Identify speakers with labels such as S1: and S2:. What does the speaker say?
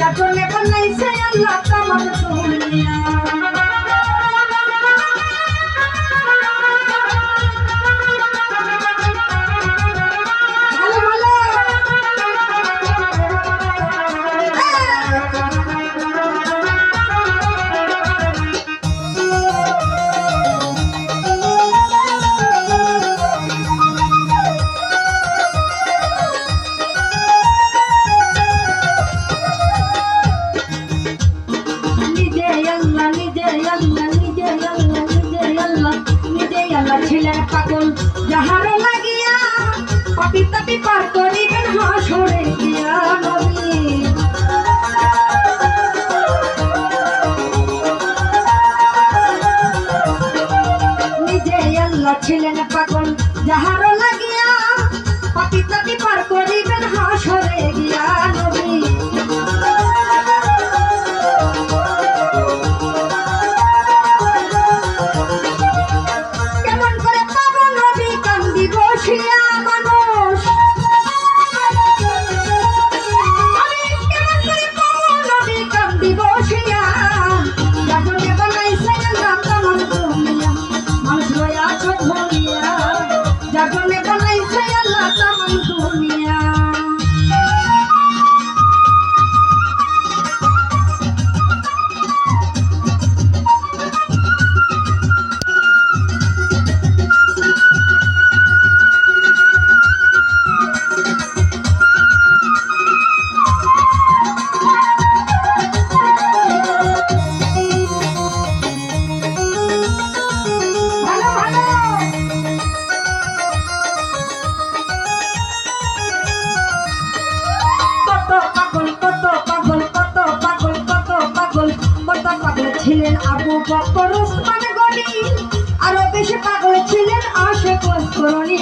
S1: যার জন্য বানাইছে আল্লাহ তোমার দুনিয়া। এখন যাহার লাগিয়া পাতি তাতি পার করিবেন হাসরে গিয়া। ছিলেন আবু বকর ওসমান গনি। আরও বেশি পাগল ছিলেন আশেক ওসমানী